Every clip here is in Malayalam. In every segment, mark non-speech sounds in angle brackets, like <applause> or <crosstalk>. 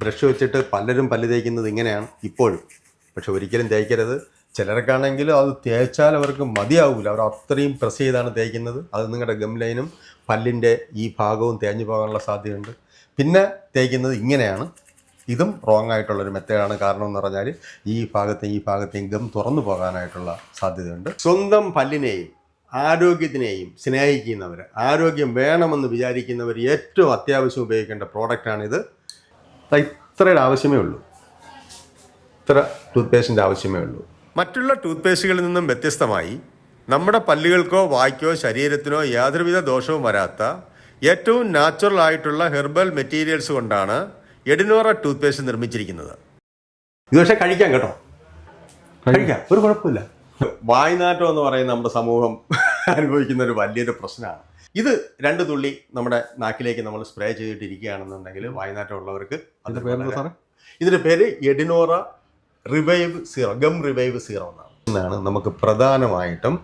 ബ്രഷ് വെച്ചിട്ട് പലരും പല്ല് തേക്കുന്നത് ഇങ്ങനെയാണ് ഇപ്പോഴും. പക്ഷെ ഒരിക്കലും തേക്കരുത്. ചിലർക്കാണെങ്കിൽ അത് തേച്ചാൽ അവർക്ക് മതിയാവില്ല അവർ അത്രയും പ്രസ് ചെയ്താണ് തേക്കുന്നത്. അത് നിങ്ങളുടെ ഗം ലൈനും പല്ലിന്റെ ഈ ഭാഗവും തേഞ്ഞു പോകാനുള്ള സാധ്യതയുണ്ട്. പിന്നെ തേക്കുന്നത് ഇങ്ങനെയാണ്. ഇതും റോങ് ആയിട്ടുള്ളൊരു മെത്തേഡാണ് കാരണം എന്ന് പറഞ്ഞാൽ ഈ ഭാഗത്തെയും ഈ ഭാഗത്തെയും ഗം തുറന്നു പോകാനായിട്ടുള്ള സാധ്യതയുണ്ട്. സ്വന്തം പല്ലിനെയും ആരോഗ്യത്തിനെയും സ്നേഹിക്കുന്നവർ ആരോഗ്യം വേണമെന്ന് വിചാരിക്കുന്നവർ ഏറ്റവും അത്യാവശ്യം ഉപയോഗിക്കേണ്ട പ്രോഡക്റ്റാണിത് ഇത്രയുടെ ആവശ്യമേ ഉള്ളൂ. ഇത്ര ടൂത്ത് പേസ്റ്റിന്റെ ആവശ്യമേ ഉള്ളൂ. മറ്റുള്ള ടൂത്ത് പേസ്റ്റുകളിൽ നിന്നും വ്യത്യസ്തമായി നമ്മുടെ പല്ലുകൾക്കോ വായ്ക്കോ ശരീരത്തിനോ യാതൊരുവിധ ദോഷവും വരാത്ത ഏറ്റവും നാച്ചുറൽ ആയിട്ടുള്ള ഹെർബൽ മെറ്റീരിയൽസ് കൊണ്ടാണ് എഡിനോറ ടൂത്ത് പേസ്റ്റ് നിർമ്മിച്ചിരിക്കുന്നത്. ഇത് പക്ഷേ കഴിക്കാം കേട്ടോ. കഴിക്കാം. ഒരു കുഴപ്പമില്ല. വായ്നാറ്റം എന്ന് പറയുന്ന നമ്മുടെ സമൂഹം അനുഭവിക്കുന്ന ഒരു വലിയൊരു പ്രശ്നമാണ്. ഇത് രണ്ട് തുള്ളി നമ്മുടെ നാക്കിലേക്ക് നമ്മൾ സ്പ്രേ ചെയ്തിട്ടിരിക്കുകയാണെന്നുണ്ടെങ്കിൽ വയനാട്ടിലുള്ളവർക്ക് ഉള്ളവർക്ക് അത് ഇതിന്റെ പേര് എഡിനോറ revive zero gum revive zero എന്നാണ്. എന്നാണ് നമുക്ക് പ്രധാനമായിട്ടും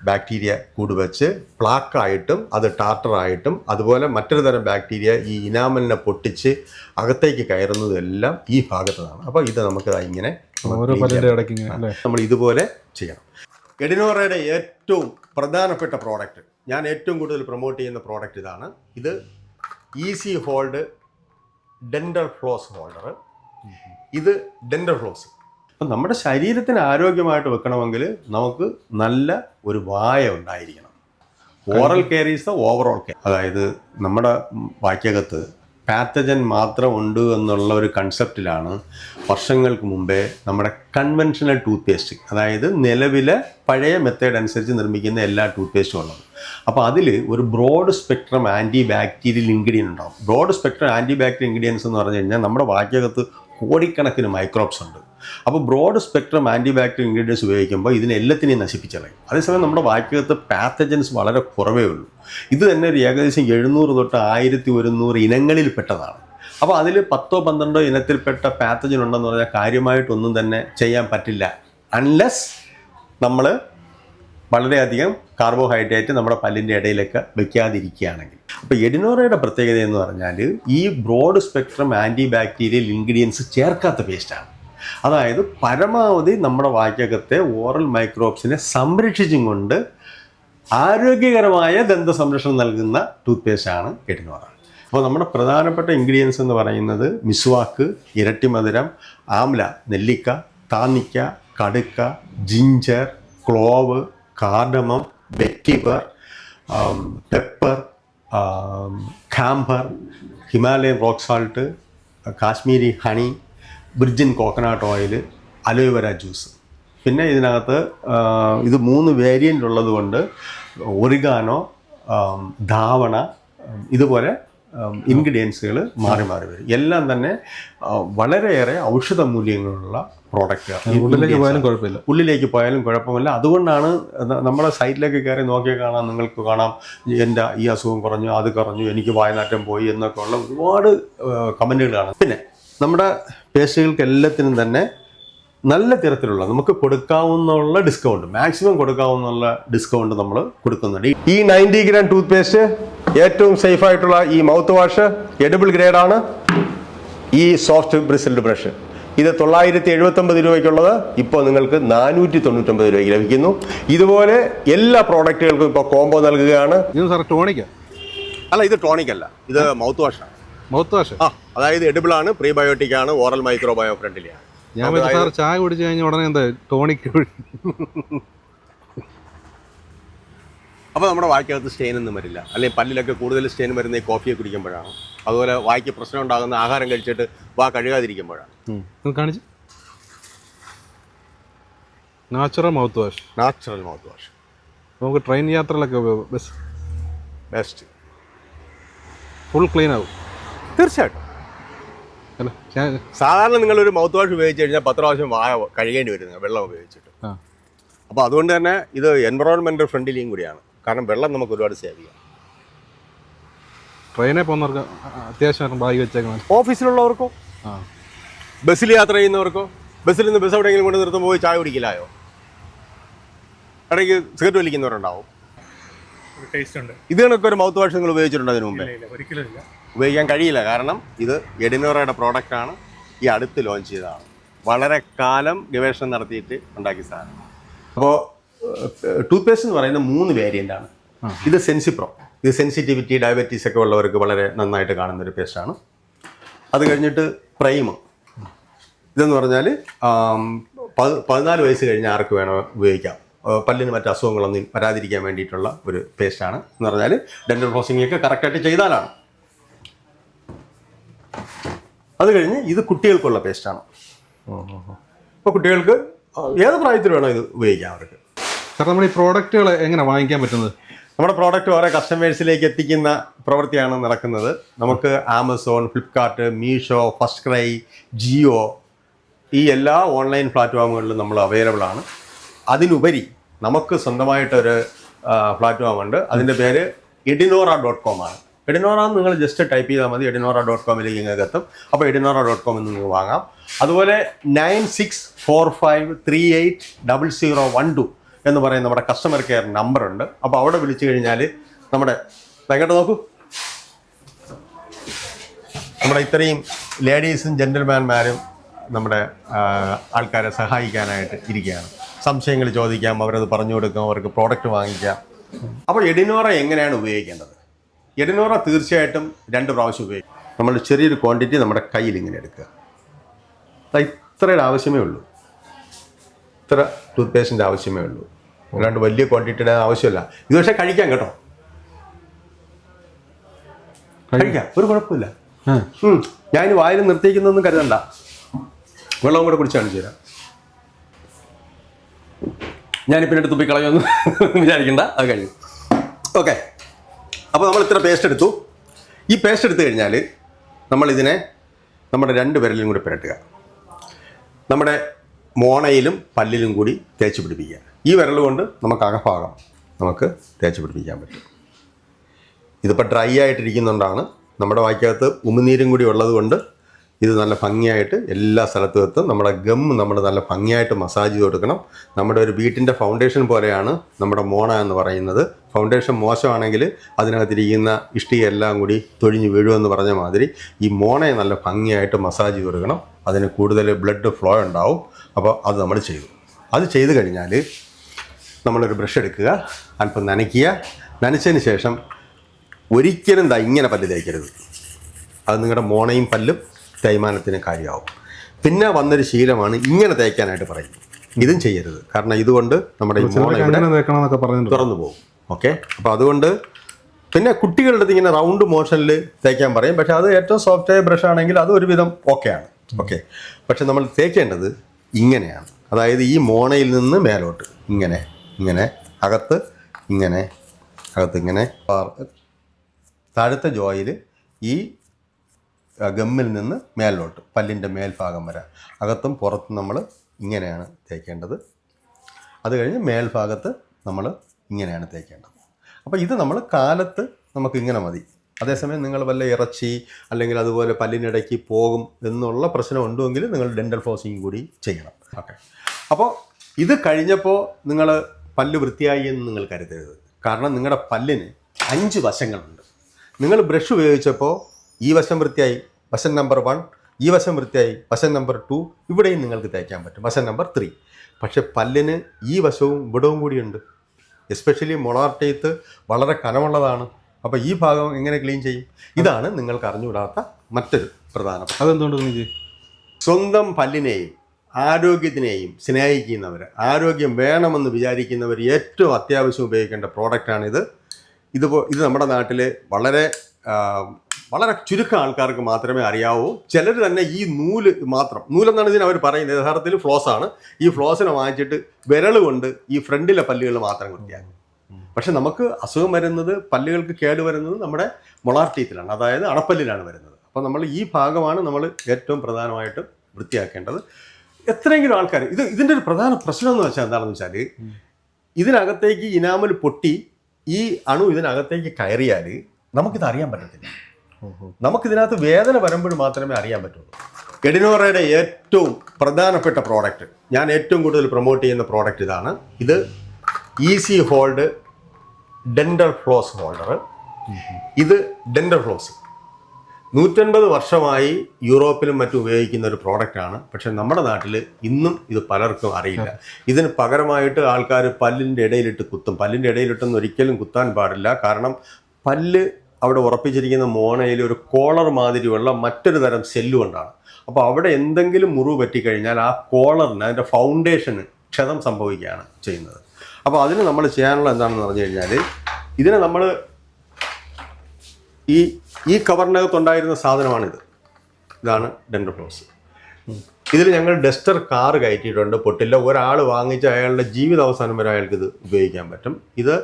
ബാക്ടീരിയ കൂടുവച്ച് പ്ലാക്കായിട്ടും അത് ടാർട്ടറായിട്ടും അതുപോലെ മറ്റൊരു തരം ബാക്ടീരിയ ഈ ഇനാമലിനെ പൊട്ടിച്ച് അകത്തേക്ക് കയറുന്നതെല്ലാം ഈ ഭാഗത്താണ് അപ്പോൾ ഇത് നമുക്ക് ഇങ്ങനെ നമ്മൾ ഇതുപോലെ ചെയ്യണം. എഡിനോറയുടെ ഏറ്റവും പ്രധാനപ്പെട്ട പ്രോഡക്റ്റ് ഞാൻ ഏറ്റവും കൂടുതൽ പ്രൊമോട്ട് ചെയ്യുന്ന പ്രോഡക്റ്റ് ഇതാണ്. ഇത് easy hold dental floss holder ഇത് ഡെൻഡർ ഫ്ലോസ് അപ്പം നമ്മുടെ ശരീരത്തിന് ആരോഗ്യമായിട്ട് വെക്കണമെങ്കിൽ നമുക്ക് നല്ല ഒരു വായ ഉണ്ടായിരിക്കണം. Oral care is the overall care അതായത് നമ്മുടെ വാക്യകത്ത് പാത്തജൻ മാത്രം ഉണ്ട് എന്നുള്ള ഒരു കൺസെപ്റ്റിലാണ് വർഷങ്ങൾക്ക് മുമ്പേ നമ്മുടെ കൺവെൻഷണൽ ടൂത്ത് പേസ്റ്റ് അതായത് നിലവിലെ പഴയ മെത്തേഡ് അനുസരിച്ച് നിർമ്മിക്കുന്ന എല്ലാ ടൂത്ത് പേസ്റ്റും ഉള്ളത്. അപ്പോൾ അതിൽ ഒരു broad spectrum anti bacterial ingredient ഉണ്ടാവും. Broad spectrum anti bacterial ingredients എന്ന് പറഞ്ഞു കഴിഞ്ഞാൽ നമ്മുടെ വാക്യകത്ത് കോടിക്കണക്കിന് മൈക്രോബ്സ് ഉണ്ട്. അപ്പോൾ broad spectrum anti bacterial ingredients ഉപയോഗിക്കുമ്പോൾ ഇതിനെ എല്ലാത്തിനെയും നശിപ്പിച്ചളയും അതേസമയം നമ്മുടെ വാക്യത്ത് പാത്തജൻസ് വളരെ കുറവേ ഉള്ളൂ. ഇത് തന്നെ ഒരു ഏകദേശം എഴുന്നൂറ് തൊട്ട് ആയിരത്തി ഒരുന്നൂറ് ഇനങ്ങളിൽ പെട്ടതാണ്. അപ്പോൾ അതിൽ പത്തോ പന്ത്രണ്ടോ ഇനത്തിൽപ്പെട്ട പാത്തജൻ ഉണ്ടെന്ന് പറഞ്ഞാൽ കാര്യമായിട്ടൊന്നും തന്നെ ചെയ്യാൻ പറ്റില്ല. അൺലെസ് നമ്മൾ വളരെയധികം കാർബോഹൈഡ്രേറ്റ് നമ്മുടെ പല്ലിന്റെ ഇടയിലൊക്കെ വെക്കാതിരിക്കുകയാണെങ്കിൽ. അപ്പോൾ എഡിനോറയുടെ പ്രത്യേകത എന്ന് പറഞ്ഞാൽ ഈ broad spectrum anti bacterial ingredients ചേർക്കാത്ത പേസ്റ്റാണ് അതായത് പരമാവധി നമ്മുടെ വാക്യകത്തെ ഓറൽ മൈക്രോബ്സിനെ സംരക്ഷിച്ചും കൊണ്ട് ആരോഗ്യകരമായ ദന്ത സംരക്ഷണം നൽകുന്ന ടൂത്ത് പേസ്റ്റാണ് എഡിനോറ അപ്പോൾ നമ്മുടെ പ്രധാനപ്പെട്ട ഇൻഗ്രീഡിയൻസ് എന്ന് പറയുന്നത് മിസ്വാക്ക് ഇരട്ടിമധുരം ആംല നെല്ലിക്ക താന്നിക്ക കടുക്ക ginger clove cardamom vetiver pepper ഖാംബർ Himalayan rock salt Kashmiri honey virgin coconut oil aloe vera juice പിന്നെ ഇതിനകത്ത് ഇത് മൂന്ന് വേരിയന്റ് ഉള്ളത് കൊണ്ട് ഒറിഗാനോ ധാവണ ഇതുപോലെ ഇൻഗ്രീഡിയൻസുകൾ മാറി മാറി വരും. എല്ലാം തന്നെ വളരെയേറെ ഔഷധ മൂല്യങ്ങളുള്ള പ്രോഡക്റ്റ് ഉള്ളിലേക്ക് പോയാലും കുഴപ്പമില്ല. ഉള്ളിലേക്ക് പോയാലും കുഴപ്പമില്ല. അതുകൊണ്ടാണ് നമ്മളെ നമ്മുടെ സൈറ്റിലേക്ക് കയറി നോക്കിയാൽ കാണാം നിങ്ങൾക്ക് കാണാം എന്റെ ഈ അസുഖം കുറഞ്ഞു അത് കുറഞ്ഞു എനിക്ക് വായനാറ്റം പോയി എന്നൊക്കെ ഉള്ള ഒരുപാട് കമന്റുകളാണ് പിന്നെ നമ്മുടെ പേസ്റ്റുകൾക്ക് എല്ലാത്തിനും തന്നെ നല്ല തരത്തിലുള്ള നമുക്ക് കൊടുക്കാവുന്ന ഡിസ്കൗണ്ട് മാക്സിമം കൊടുക്കാവുന്ന ഡിസ്കൗണ്ട് നമ്മൾ കൊടുക്കുന്നുണ്ട്. ഈ നയന്റി ഗ്രാം ടൂത്ത് പേസ്റ്റ് ഏറ്റവും സേഫ് ആയിട്ടുള്ള ഈ മൗത്ത് വാഷ് എഡിബിൾ ഗ്രേഡാണ് ഈ സോഫ്റ്റ് ബ്രിസിൽഡ് ബ്രഷ് ഇത് തൊള്ളായിരത്തി എഴുപത്തൊമ്പത് രൂപയ്ക്കുള്ളത്. ഇപ്പോൾ നിങ്ങൾക്ക് നാനൂറ്റി തൊണ്ണൂറ്റൊമ്പത് രൂപയ്ക്ക് ലഭിക്കുന്നു. ഇതുപോലെ എല്ലാ പ്രോഡക്റ്റുകൾക്കും ഇപ്പോൾ കോംബോ നൽകുകയാണ്. ഇത് സാർ ടോണിക്ക അല്ല ഇത് ടോണിക് അല്ല. ഇത് മൗത്ത് വാഷാണ് മൗത്ത് വാഷ് ആ അതായത് എഡിബിൾ ആണ് പ്രീബയോട്ടിക് ആണ് ഓറൽ മൈക്രോബയോ ഫ്രണ്ട്ലിയാണ് ഞാൻ വെച്ച സാർ ചായ കുടിച്ചു കഴിഞ്ഞാൽ ഉടനെ എന്താ ടോണിക് അപ്പോൾ നമ്മുടെ വായ്ക്കകത്ത് സ്റ്റെയിൻ ഒന്നും വരില്ല. അല്ലെങ്കിൽ പല്ലിലൊക്കെ കൂടുതൽ സ്റ്റെയിൻ വരുന്ന ഈ കോഫിയെ കുടിക്കുമ്പോഴാണ്. അതുപോലെ വായ്ക്ക് പ്രശ്നം ഉണ്ടാകുന്ന ആഹാരം കഴിച്ചിട്ട് വാ കഴുകാതിരിക്കുമ്പോഴാണ്. കാണിച്ചു കാണിച്ച്. Natural mouth wash natural mouth wash നമുക്ക് ട്രെയിൻ യാത്രയിലൊക്കെ ബെസ്റ്റ് ബെസ്റ്റ് ഫുൾ ക്ലീൻ ആവും. തീർച്ചയായിട്ടും. സാധാരണ നിങ്ങളൊരു മൗത്ത് വാഷ് ഉപയോഗിച്ച് കഴിഞ്ഞാൽ പത്ത് പ്രാവശ്യം വായ കഴുകേണ്ടി വരുന്നത് വെള്ളം ഉപയോഗിച്ചിട്ട്. അപ്പോൾ അതുകൊണ്ട് തന്നെ ഇത് എൻവറോൺമെന്റ് ഫ്രണ്ട്ലിയും കൂടിയാണ്. കാരണം വെള്ളം നമുക്ക് ഒരുപാട് സേവ് ചെയ്യാം. ട്രെയിനിൽ പോകുന്നവർക്ക് അത്യാവശ്യം ബാഗ് വെച്ചേക്കണം ഓഫീസിലുള്ളവർക്കോ? ബസ്സിൽ യാത്ര ചെയ്യുന്നവർക്കോ? ബസ്സിൽ നിന്ന് ബസ് എവിടെയെങ്കിലും കൊണ്ട് നിർത്തുമ്പോൾ പോയി ചായ കുടിക്കില്ലായോ? ഇടയ്ക്ക് സിഗരറ്റ് വലിക്കുന്നവരുണ്ടാവും. ഒരു ടേസ്റ്റ് ഉണ്ട്. ഇത് കണക്കൊരു ഒരു മൗത്ത് വാഷ് നിങ്ങൾ ഉപയോഗിച്ചിട്ടുണ്ടോ അതിന് മുമ്പേ? ഒരിക്കലും ഉപയോഗിക്കാൻ കഴിയില്ല. കാരണം ഇത് എഡിനോറയുടെ പ്രോഡക്റ്റാണ് ഈ അടുത്ത് ലോഞ്ച് ചെയ്തതാണ്. വളരെ കാലം ഗവേഷണം നടത്തിയിട്ട് ഉണ്ടാക്കിയ സാധനം. അപ്പോൾ ടൂത്ത് പേസ്റ്റ് എന്ന് പറയുന്ന മൂന്ന് വേരിയന്റ് ആണ്. ഇത് സെൻസിപ്രോ ഇത് സെൻസിറ്റിവിറ്റി ഡയബറ്റീസ് ഒക്കെ ഉള്ളവർക്ക് വളരെ നന്നായിട്ട് കാണുന്ന ഒരു പേസ്റ്റാണ് അത് കഴിഞ്ഞിട്ട് പ്രൈമ് ഇതെന്ന് പറഞ്ഞാൽ പതിനാല് വയസ്സ് കഴിഞ്ഞ ആർക്ക് വേണോ ഉപയോഗിക്കാം. പല്ലിന് മറ്റ് അസുഖങ്ങളൊന്നും വരാതിരിക്കാൻ വേണ്ടിയിട്ടുള്ള ഒരു പേസ്റ്റാണ് എന്ന് പറഞ്ഞാൽ ഡെന്റൽ ഫ്ലോസിംഗ് ഒക്കെ കറക്റ്റായിട്ട് ചെയ്താലാണ്. അത് കഴിഞ്ഞ് ഇത് കുട്ടികൾക്കുള്ള പേസ്റ്റാണ് അപ്പോൾ കുട്ടികൾക്ക് ഏത് പ്രായത്തിൽ വേണം ഇത് ഉപയോഗിക്കാം അവർക്ക്. സാർ നമ്മൾ ഈ പ്രോഡക്റ്റുകൾ എങ്ങനെ വാങ്ങിക്കാൻ പറ്റുന്നത്? നമ്മുടെ പ്രോഡക്റ്റ് ഓരോ കസ്റ്റമേഴ്സിലേക്ക് എത്തിക്കുന്ന പ്രവൃത്തിയാണ് നടക്കുന്നത്. നമുക്ക് Amazon Flipkart Meesho first cry Jio ഈ എല്ലാ ഓൺലൈൻ പ്ലാറ്റ്ഫോമുകളിലും നമ്മൾ അവൈലബിൾ ആണ്. അതിനുപരി നമുക്ക് സ്വന്തമായിട്ടൊരു പ്ലാറ്റ്ഫോം ഉണ്ട്. അതിന്റെ പേര് എഡിനോറ ഡോട്ട് കോം ആണ്. എഡിനോറ എന്ന് നിങ്ങൾ ജസ്റ്റ് ടൈപ്പ് ചെയ്താൽ മതി. എഡിനോറ ഡോട്ട് കോമിലേക്ക് നിങ്ങൾക്ക് എത്തും. അപ്പോൾ എഡിനോറ ഡോട്ട് കോമിൽ നിന്ന് വാങ്ങാം. അതുപോലെ nine six four five three eight double zero one two എന്ന് പറയുന്ന നമ്മുടെ കസ്റ്റമർ കെയർ നമ്പർ ഉണ്ട്. അപ്പോൾ അവിടെ വിളിച്ചു കഴിഞ്ഞാൽ നമ്മുടെ എങ്ങോട്ട് നോക്കൂ. നമ്മുടെ ഇത്രയും ലേഡീസും ജെന്റിൽമാൻമാരും നമ്മുടെ ആൾക്കാരെ സഹായിക്കാനായിട്ട് ഇരിക്കുകയാണ്. സംശയങ്ങൾ ചോദിക്കാം അവരത് പറഞ്ഞു കൊടുക്കാം അവർക്ക് പ്രോഡക്റ്റ് വാങ്ങിക്കാം. അപ്പോൾ എഡിനോറ എങ്ങനെയാണ് ഉപയോഗിക്കേണ്ടത്? എഡിനോറ തീർച്ചയായിട്ടും രണ്ട് പ്രാവശ്യം ഉപയോഗിക്കും. നമ്മൾ ചെറിയൊരു ക്വാണ്ടിറ്റി നമ്മുടെ കയ്യിൽ ഇങ്ങനെ എടുക്കുക. ഇത്രയുടെ ആവശ്യമേ ഉള്ളൂ. ഇത്ര ടൂത്ത് പേസ്റ്റിന്റെ ആവശ്യമേ ഉള്ളൂ. അല്ലാണ്ട് വലിയ ക്വാണ്ടിറ്റിയുടെ ആവശ്യമില്ല. ഇത് പക്ഷേ കഴിക്കാം കേട്ടോ. കഴിക്കാം. ഒരു കുഴപ്പമില്ല. ഞാൻ വായിൽ നിർത്തിക്കുന്നൊന്നും കരുതണ്ട. വെള്ളം കൂടെ കുടിച്ചാണ് ചേരാം ഞാനിപ്പിന്നെടുത്ത് പോയി കളയുമെന്ന് വിചാരിക്കണ്ട. അത് കഴിയും ഓക്കെ അപ്പോൾ നമ്മൾ ഇത്ര പേസ്റ്റ് എടുത്തു. ഈ പേസ്റ്റ് എടുത്തു കഴിഞ്ഞാൽ നമ്മളിതിനെ നമ്മുടെ രണ്ട് വിരലിലും കൂടി പുരട്ടുക. നമ്മുടെ മോണയിലും പല്ലിലും കൂടി തേച്ച് പിടിപ്പിക്കുക. ഈ വിരൽ കൊണ്ട് നമുക്ക് അകഭാഗം നമുക്ക് തേച്ച് പിടിപ്പിക്കാൻ പറ്റും. ഇതിപ്പോൾ ഡ്രൈ ആയിട്ടിരിക്കുന്നുണ്ടാണ് നമ്മുടെ വായ്ക്കകത്ത് ഉമിനീരും കൂടി ഉള്ളത് കൊണ്ട് ഇത് നല്ല ഭംഗിയായിട്ട് എല്ലാ സ്ഥലത്തും എത്തും. നമ്മുടെ ഗം നമ്മൾ നല്ല ഭംഗിയായിട്ട് മസാജ് ചെയ്ത് കൊടുക്കണം നമ്മുടെ ഒരു വീട്ടിന്റെ ഫൗണ്ടേഷൻ പോലെയാണ് നമ്മുടെ മോണ എന്ന് പറയുന്നത്. ഫൗണ്ടേഷൻ മോശമാണെങ്കിൽ അതിനകത്തിരിക്കുന്ന ഇഷ്ടികയെല്ലാം കൂടി തൊഴിഞ്ഞ് വീഴുമെന്ന് പറഞ്ഞ മാതിരി ഈ മോണയെ നല്ല ഭംഗിയായിട്ട് മസാജ് ചെയ്ത് കൊടുക്കണം അതിന് കൂടുതൽ ബ്ലഡ് ഫ്ലോ ഉണ്ടാവും. അപ്പോൾ അത് നമ്മൾ ചെയ്തു. അത് ചെയ്ത് കഴിഞ്ഞാൽ നമ്മളൊരു ബ്രഷ് എടുക്കുക അല്പം നനയ്ക്കുക. നനച്ചതിന് ശേഷം ഒരിക്കലും ഇങ്ങനെ പല്ല് തേക്കരുത്. അത് നിങ്ങളുടെ മോണയും പല്ലും തേയ്മാനത്തിന് കാര്യമാവും. പിന്നെ വന്നൊരു ശീലമാണ് ഇങ്ങനെ തേക്കാനായിട്ട് പറയും. ഇതും ചെയ്യരുത്. കാരണം ഇതുകൊണ്ട് നമ്മുടെ ഈ മോണ ഇവിടെ തുറന്നു പോകും. ഓക്കെ അപ്പോൾ അതുകൊണ്ട് പിന്നെ കുട്ടികളുടെ അടുത്ത് ഇങ്ങനെ റൗണ്ട് മോഷനിൽ തേക്കാൻ പറയും. പക്ഷേ അത് ഏറ്റവും സോഫ്റ്റായ ബ്രഷ് ആണെങ്കിൽ അത് ഒരുവിധം ഓക്കെയാണ് ഓക്കെ പക്ഷെ നമ്മൾ തേക്കേണ്ടത് ഇങ്ങനെയാണ്. അതായത് ഈ മോണയിൽ നിന്ന് മേലോട്ട്. ഇങ്ങനെ ഇങ്ങനെ അകത്ത് ഇങ്ങനെ അകത്ത് ഇങ്ങനെ. താഴത്തെ ജോയിൽ ഈ ഗമ്മിൽ നിന്ന് മേലോട്ട് പല്ലിന്റെ മേൽഭാഗം വരെ. അകത്തും പുറത്തും നമ്മൾ ഇങ്ങനെയാണ് തേക്കേണ്ടത്. അത് കഴിഞ്ഞ് മേൽഭാഗത്ത് നമ്മൾ ഇങ്ങനെയാണ് തേക്കേണ്ടത്. അപ്പോൾ ഇത് നമ്മൾ കാലത്ത് നമുക്ക് ഇങ്ങനെ മതി. അതേസമയം നിങ്ങൾ വല്ല ഇറച്ചി അല്ലെങ്കിൽ അതുപോലെ പല്ലിനിടയ്ക്ക് പോകും എന്നുള്ള പ്രശ്നം ഉണ്ടെങ്കിൽ നിങ്ങൾ ഡെന്റൽ ഫോസിങ് കൂടി ചെയ്യണം. ഓക്കെ അപ്പോൾ ഇത് കഴിഞ്ഞപ്പോൾ നിങ്ങൾ പല്ല് വൃത്തിയായി എന്ന് നിങ്ങൾ കരുതരുത്. കാരണം നിങ്ങളുടെ പല്ലിന് അഞ്ച് വശങ്ങളുണ്ട്. നിങ്ങൾ ബ്രഷ് ഉപയോഗിച്ചപ്പോൾ ഈ വശം വൃത്തിയായി വശം നമ്പർ വൺ ഈ വശം വൃത്തിയായി വശം നമ്പർ ടു ഇവിടെയും നിങ്ങൾക്ക് തേക്കാൻ പറ്റും. വശം നമ്പർ ത്രീ പക്ഷെ പല്ലിന് ഈ വശവും ഇവിടവും കൂടിയുണ്ട്. എസ്പെഷ്യലി മൊളാർ ടീത്ത് വളരെ കനമുള്ളതാണ്. അപ്പോൾ ഈ ഭാഗം എങ്ങനെ ക്ലീൻ ചെയ്യും? ഇതാണ് നിങ്ങൾക്ക് അറിഞ്ഞുകൂടാത്ത മറ്റൊരു പ്രധാന. അതെന്തുകൊണ്ട് നീ ചെയ്യും സ്വന്തം പല്ലിനെയും ആരോഗ്യത്തിനെയും സ്നേഹിക്കുന്നവർ ആരോഗ്യം വേണമെന്ന് വിചാരിക്കുന്നവർ ഏറ്റവും അത്യാവശ്യം ഉപയോഗിക്കേണ്ട പ്രോഡക്റ്റാണിത് ഇത് ഇത് നമ്മുടെ നാട്ടിൽ വളരെ വളരെ ചുരുക്കം ആൾക്കാർക്ക് മാത്രമേ അറിയാവൂ. ചിലർ തന്നെ ഈ നൂൽ മാത്രം നൂലെന്നാണ് ഇതിന് അവർ പറയുന്നത്. യഥാർത്ഥത്തിൽ ഫ്ലോസ് ആണ്. ഈ ഫ്ലോസിനെ വാങ്ങിച്ചിട്ട് വിരൽ കൊണ്ട് ഈ ഫ്രണ്ടിലെ പല്ലുകൾ മാത്രം വൃത്തിയാക്കും പക്ഷെ നമുക്ക് അസുഖം വരുന്നത് പല്ലുകൾക്ക് കേട് വരുന്നത് നമ്മുടെ മൊളാർ ടീത്തിലാണ്. അതായത് അണപ്പല്ലിലാണ് വരുന്നത്. അപ്പോൾ നമ്മൾ ഈ ഭാഗമാണ് നമ്മൾ ഏറ്റവും പ്രധാനമായിട്ടും വൃത്തിയാക്കേണ്ടത്. എത്രയെങ്കിലും ആൾക്കാർ ഇത് ഇതിന്റെ ഒരു പ്രധാന പ്രശ്നം എന്ന് വെച്ചാൽ എന്താണെന്ന് വെച്ചാൽ ഇതിനകത്തേക്ക് ഇനാമൽ പൊട്ടി ഈ അണു ഇതിനകത്തേക്ക് കയറിയാൽ നമുക്കിത് അറിയാൻ പറ്റത്തില്ല. നമുക്കിതിനകത്ത് വേദന വരുമ്പോൾ മാത്രമേ അറിയാൻ പറ്റുള്ളൂ. എഡിനോറയുടെ ഏറ്റവും പ്രധാനപ്പെട്ട പ്രോഡക്റ്റ് ഞാൻ ഏറ്റവും കൂടുതൽ പ്രൊമോട്ട് ചെയ്യുന്ന പ്രോഡക്റ്റ് ഇതാണ്. ഇത് easy hold dental floss holder ഇത് ഡെൻഡർ ഫ്ലോസ് നൂറ്റൻപത് വർഷമായി യൂറോപ്പിലും മറ്റും ഉപയോഗിക്കുന്ന ഒരു പ്രോഡക്റ്റാണ് പക്ഷെ നമ്മുടെ നാട്ടിൽ ഇന്നും ഇത് പലർക്കും അറിയില്ല. <laughs> ഇതിന് പകരമായിട്ട് ആൾക്കാർ പല്ലിന്റെ ഇടയിലിട്ട് കുത്തും. പല്ലിന്റെ ഇടയിലിട്ടൊന്നും ഒരിക്കലും കുത്താൻ പാടില്ല. കാരണം പല്ല് അവിടെ ഉറപ്പിച്ചിരിക്കുന്ന മോണയിൽ ഒരു കോളർ മാതിരിയുള്ള മറ്റൊരു തരം സെല്ലുകൊണ്ടാണ് അപ്പോൾ അവിടെ എന്തെങ്കിലും മുറിവ് പറ്റിക്കഴിഞ്ഞാൽ ആ കോളറിന് അതിന്റെ ഫൗണ്ടേഷന് ക്ഷതം സംഭവിക്കുകയാണ് ചെയ്യുന്നത്. അപ്പോൾ അതിന് നമ്മൾ ചെയ്യാനുള്ള എന്താണെന്ന് പറഞ്ഞു കഴിഞ്ഞാൽ ഇതിനെ നമ്മൾ ഈ ഈ കവറിനകത്തുണ്ടായിരുന്ന സാധനമാണിത്. ഇതാണ് ഡെൻഡ്രോഫ്ലോസ് ഇതിൽ ഞങ്ങൾ ഡസ്റ്റർ കാർ കയറ്റിയിട്ടുണ്ട് പൊട്ടില്ല. ഒരാൾ വാങ്ങിച്ച അയാളുടെ ജീവിത അവസാനം വരെ അയാൾക്ക് ഇത് ഉപയോഗിക്കാൻ പറ്റും. ഇത്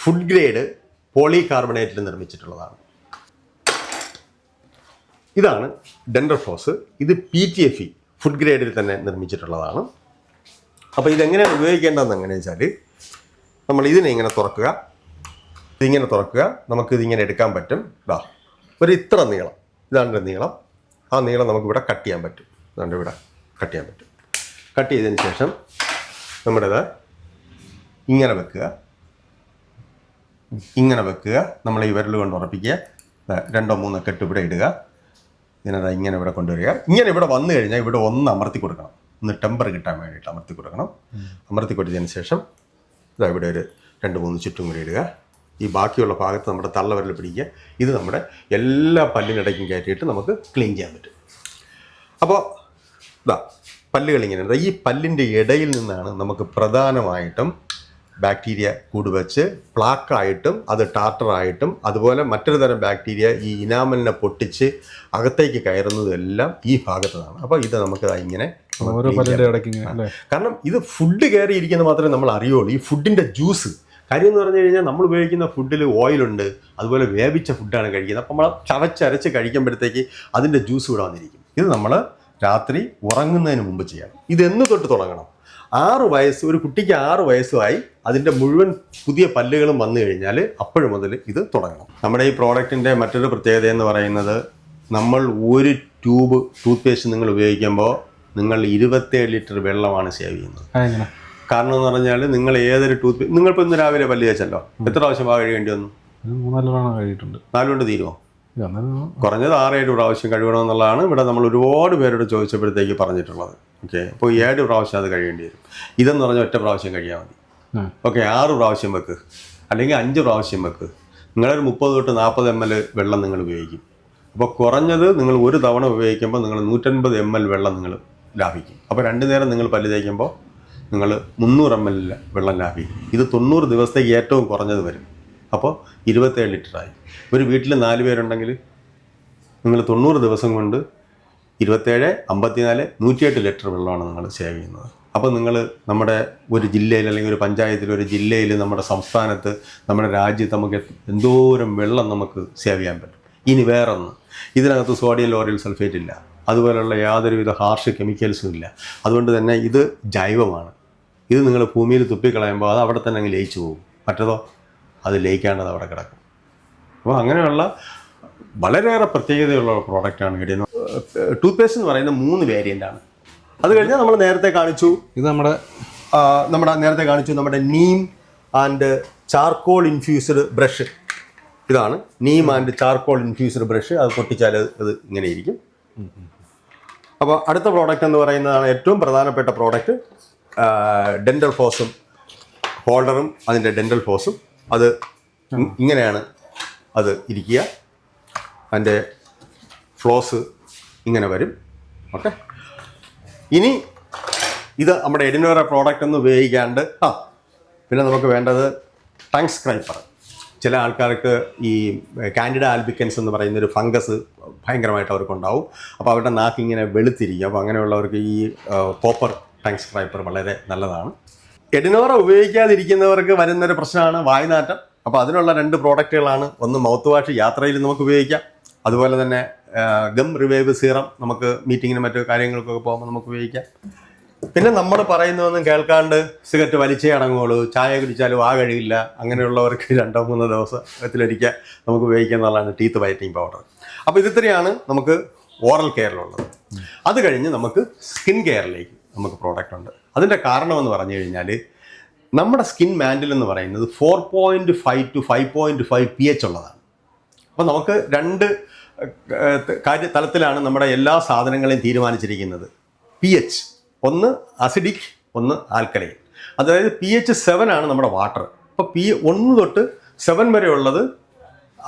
ഫുഡ് ഗ്രേഡ് പോളി കാർബണേറ്റിൽ നിർമ്മിച്ചിട്ടുള്ളതാണ്. ഇതാണ് ഡെൻഡർഫോസ് ഇത് P T F E food ഗ്രേഡിൽ തന്നെ നിർമ്മിച്ചിട്ടുള്ളതാണ്. അപ്പോൾ ഇതെങ്ങനെയാണ് ഉപയോഗിക്കേണ്ടതെന്ന് എങ്ങനെയാണെന്ന് വെച്ചാൽ നമ്മൾ ഇതിനെ ഇങ്ങനെ തുറക്കുക. ഇതിങ്ങനെ തുറക്കുക. നമുക്ക് ഇതിങ്ങനെ എടുക്കാൻ പറ്റും. ഇതാ ഒരു ഇത്ര നീളം. ഇതാണ് ഇതിന്റെ നീളം. ആ നീളം നമുക്ക് ഇവിടെ കട്ട് ചെയ്യാൻ പറ്റും. ഇതാണ്ട് ഇവിടെ കട്ട് ചെയ്യാൻ പറ്റും. കട്ട് ചെയ്തതിന് ശേഷം നമ്മുടേത് ഇങ്ങനെ വെക്കുക. ഇങ്ങനെ വെക്കുക. നമ്മൾ ഈ വിരൽ കൊണ്ട് ഉറപ്പിക്കുക. രണ്ടോ മൂന്നോ കെട്ട് ഇവിടെ ഇടുക. ഇതിനതാ ഇങ്ങനെ ഇവിടെ കൊണ്ടുവരിക. ഇങ്ങനെ ഇവിടെ വന്നു കഴിഞ്ഞാൽ ഇവിടെ ഒന്ന് അമർത്തി കൊടുക്കണം. ഒന്ന് ടെമ്പർ കിട്ടാൻ വേണ്ടിയിട്ട് അമർത്തി കൊടുക്കണം. അമർത്തി കൊടുത്തതിന് ശേഷം ഇതാ ഇവിടെ ഒരു രണ്ട് മൂന്ന് ചുറ്റും കൂടി ഇടുക. ഈ ബാക്കിയുള്ള ഭാഗത്ത് നമ്മുടെ തള്ളവിരൽ പിടിക്കുക. ഇത് നമ്മുടെ എല്ലാ പല്ലിനിടയ്ക്കും കയറ്റിയിട്ട് നമുക്ക് ക്ലീൻ ചെയ്യാൻ പറ്റും. അപ്പോൾ ഇതാ പല്ലുകൾ ഇങ്ങനെ ഈ പല്ലിന്റെ ഇടയിൽ നിന്നാണ് നമുക്ക് പ്രധാനമായിട്ടും ബാക്ടീരിയ കൂടുവച്ച് പ്ലാക്കായിട്ടും അത് ടാർട്ടറായിട്ടും അതുപോലെ മറ്റൊരു തരം ബാക്ടീരിയ ഈ ഇനാമലിനെ പൊട്ടിച്ച് അകത്തേക്ക് കയറുന്നതെല്ലാം ഈ ഭാഗത്തതാണ്. അപ്പോൾ ഇത് നമുക്ക് ഇങ്ങനെ കാരണം ഇത് ഫുഡ് കയറിയിരിക്കുന്നത് മാത്രമേ നമ്മൾ അറിയുള്ളൂ. ഈ ഫുഡിന്റെ ജ്യൂസ് കാര്യം എന്ന് പറഞ്ഞു കഴിഞ്ഞാൽ നമ്മൾ ഉപയോഗിക്കുന്ന ഫുഡിൽ ഓയിലുണ്ട് അതുപോലെ വേവിച്ച ഫുഡാണ് കഴിക്കുന്നത്. അപ്പോൾ നമ്മൾ ചവച്ചരച്ച് കഴിക്കുമ്പോഴത്തേക്ക് അതിന്റെ ജ്യൂസ് ഇവിടെ വന്നിരിക്കും. ഇത് നമ്മൾ രാത്രി ഉറങ്ങുന്നതിന് മുമ്പ് ചെയ്യണം. ഇത് എന്ന് തൊട്ട് തുടങ്ങണം. ആറ് വയസ്സ് ഒരു കുട്ടിക്ക് ആറ് വയസ്സുമായി അതിന്റെ മുഴുവൻ പുതിയ പല്ലുകളും വന്നു കഴിഞ്ഞാൽ അപ്പോഴും മുതൽ ഇത് തുടങ്ങണം നമ്മുടെ ഈ പ്രോഡക്റ്റിന്റെ മറ്റൊരു പ്രത്യേകത എന്ന് പറയുന്നത് നമ്മൾ ഒരു ട്യൂബ് ടൂത്ത് പേസ്റ്റ് നിങ്ങൾ ഉപയോഗിക്കുമ്പോൾ നിങ്ങൾ ഇരുപത്തേഴ് ലിറ്റർ വെള്ളമാണ് സേവ് ചെയ്യുന്നത്. കാരണം എന്ന് പറഞ്ഞാൽ നിങ്ങൾ ഏതൊരു ടൂത്ത് പേസ്റ്റ് നിങ്ങളിപ്പോൾ ഇന്ന് രാവിലെ പല്ല് തേച്ചല്ലോ? എത്ര പ്രാവശ്യം പാ കഴിയേണ്ടി വന്നു? കഴിയിട്ടുണ്ട് നാലുകൊണ്ട് തീരുമോ കുറഞ്ഞത് ആറേഴ് പ്രാവശ്യം കഴുകണമെന്നുള്ളതാണ് ഇവിടെ നമ്മൾ ഒരുപാട് പേരോട് ചോദിച്ചപ്പോഴത്തേക്ക് പറഞ്ഞിട്ടുള്ളത്. ഓക്കെ. അപ്പോൾ ഏഴ് പ്രാവശ്യം അത് കഴിയേണ്ടി വരും. ഇതെന്ന് പറഞ്ഞാൽ ഒറ്റ പ്രാവശ്യം കഴിയാൽ മതി. ഓക്കെ ആറ് പ്രാവശ്യം വെക്ക്. അല്ലെങ്കിൽ അഞ്ച് പ്രാവശ്യം വെക്ക്. നിങ്ങളൊരു മുപ്പത് തൊട്ട് നാൽപ്പത് എം എൽ വെള്ളം നിങ്ങൾ ഉപയോഗിക്കും. അപ്പോൾ കുറഞ്ഞത് നിങ്ങൾ ഒരു തവണ ഉപയോഗിക്കുമ്പോൾ നിങ്ങൾ നൂറ്റൻപത് എം എൽ വെള്ളം നിങ്ങൾ ലാഭിക്കും. അപ്പോൾ രണ്ട് നേരം നിങ്ങൾ പല്ല് തേക്കുമ്പോൾ നിങ്ങൾ മുന്നൂറ് എം എൽ വെള്ളം ലാഭിക്കും. ഇത് തൊണ്ണൂറ് ദിവസത്തേക്ക് ഏറ്റവും കുറഞ്ഞത് വരും. അപ്പോൾ ഇരുപത്തേഴ് ലിറ്ററായി. ഒരു വീട്ടിൽ നാല് പേരുണ്ടെങ്കിൽ നിങ്ങൾ തൊണ്ണൂറ് ദിവസം കൊണ്ട് ഇരുപത്തേഴ് അമ്പത്തിനാല് നൂറ്റിയെട്ട് ലിറ്റർ വെള്ളമാണ് നിങ്ങൾ സേവ് ചെയ്യുന്നത്. അപ്പോൾ നിങ്ങൾ നമ്മുടെ ഒരു ജില്ലയിൽ അല്ലെങ്കിൽ ഒരു പഞ്ചായത്തിൽ ഒരു ജില്ലയിൽ നമ്മുടെ സംസ്ഥാനത്ത് നമ്മുടെ രാജ്യത്ത് നമുക്ക് എന്തോരം വെള്ളം നമുക്ക് സേവ് ചെയ്യാൻ പറ്റും? ഇനി വേറൊന്ന്. ഇതിനകത്ത് സോഡിയം ലോറിയൽ സൾഫേറ്റ് ഇല്ല. അതുപോലെയുള്ള യാതൊരുവിധ ഹാർഷ് കെമിക്കൽസും ഇല്ല. അതുകൊണ്ട് തന്നെ ഇത് ജൈവമാണ്. ഇത് നിങ്ങൾ ഭൂമിയിൽ തുപ്പിക്കളയുമ്പോൾ അത് അവിടെ തന്നെ അങ്ങ് ലയിച്ചു പോകും. മറ്റതോ അത് ലയിക്കാണ്ടത് അവിടെ കിടക്കും. അപ്പോൾ അങ്ങനെയുള്ള വളരെയേറെ പ്രത്യേകതയുള്ള പ്രോഡക്റ്റാണ് കിട്ടിയത് ടൂത്ത് പേസ്റ്റ് എന്ന് പറയുന്ന മൂന്ന് വേരിയന്റ് ആണ്. അത് കഴിഞ്ഞാൽ നമ്മൾ നേരത്തെ കാണിച്ചു. ഇത് നമ്മുടെ നമ്മുടെ നേരത്തെ കാണിച്ചു നമ്മുടെ neem and charcoal infused brush ഇതാണ് neem and charcoal infused brush അത് പൊട്ടിച്ചാൽ അത് ഇങ്ങനെ ഇരിക്കും. അപ്പോൾ അടുത്ത പ്രോഡക്റ്റ് എന്ന് പറയുന്നതാണ് ഏറ്റവും പ്രധാനപ്പെട്ട പ്രോഡക്റ്റ് ഡെന്റൽ ഫോസും ഹോൾഡറും അതിന്റെ ഡെന്റൽ ഫോസും അത് ഇങ്ങനെയാണ് അത് ഇരിക്കുക. അതിന്റെ ഫ്ലോസ് ഇങ്ങനെ വരും. ഓക്കെ. ഇനി ഇത് നമ്മുടെ എഡിനോറ പ്രോഡക്റ്റ് ഒന്ന് ഉപയോഗിക്കാണ്ട് ആ പിന്നെ നമുക്ക് വേണ്ടത് ടങ് സ്ക്രൈപ്പർ ചില ആൾക്കാർക്ക് ഈ കാൻഡിഡ ആൽബിക്കൻസ് എന്ന് പറയുന്ന ഒരു ഫംഗസ് ഭയങ്കരമായിട്ട് അവർക്കുണ്ടാവും. അപ്പോൾ അവരുടെ നാക്ക് ഇങ്ങനെ വെളുത്തിരിക്കും. അപ്പോൾ അങ്ങനെയുള്ളവർക്ക് ഈ കോപ്പർ ടങ് സ്ക്രൈപ്പർ വളരെ നല്ലതാണ്. എഡിനോറ ഉപയോഗിക്കാതിരിക്കുന്നവർക്ക് വരുന്നൊരു പ്രശ്നമാണ് വായനാറ്റം. അപ്പോൾ അതിനുള്ള രണ്ട് പ്രോഡക്റ്റുകളാണ് ഒന്ന് മൗത്ത് വാഷ് യാത്രയിൽ നമുക്ക് ഉപയോഗിക്കാം. അതുപോലെ തന്നെ ഗം റിവൈവ് സീറം നമുക്ക് മീറ്റിങ്ങിന് മറ്റു കാര്യങ്ങൾക്കൊക്കെ പോകുമ്പോൾ നമുക്ക് ഉപയോഗിക്കാം. പിന്നെ നമ്മൾ പറയുന്നതൊന്നും കേൾക്കാണ്ട് സിഗരറ്റ് വലിച്ചേ അടങ്ങുള്ളൂ ചായ കുടിച്ചാലും ആ കഴിയില്ല അങ്ങനെയുള്ളവർക്ക് <laughs> രണ്ടോ മൂന്നോ ദിവസത്തിലൊരിക്കൽ നമുക്ക് ഉപയോഗിക്കാന്നുള്ളതാണ് ടീത്ത് വൈറ്റിംഗ് പൗഡർ അപ്പോൾ ഇത് ഇത്രയാണ് നമുക്ക് ഓറൽ കെയറിലുള്ളത് അത് കഴിഞ്ഞ് നമുക്ക് സ്കിൻ കെയറിലേക്ക് നമുക്ക് പ്രോഡക്റ്റ് ഉണ്ട്. അതിന്റെ കാരണമെന്ന് പറഞ്ഞു കഴിഞ്ഞാൽ നമ്മുടെ സ്കിൻ മാൻഡിൽ എന്ന് പറയുന്നത് four point five to five point five P H ഉള്ളതാണ്. അപ്പോൾ നമുക്ക് രണ്ട് കാര്യ തലത്തിലാണ് നമ്മുടെ എല്ലാ സാധനങ്ങളെയും തീരുമാനിച്ചിരിക്കുന്നത്. പി എച്ച് ഒന്ന് അസിഡിക് ഒന്ന് ആൽക്കലൈൻ അതായത് പി എച്ച് സെവൻ ആണ് നമ്മുടെ വാട്ടർ അപ്പോൾ പി ഒന്ന് തൊട്ട് സെവൻ വരെയുള്ളത്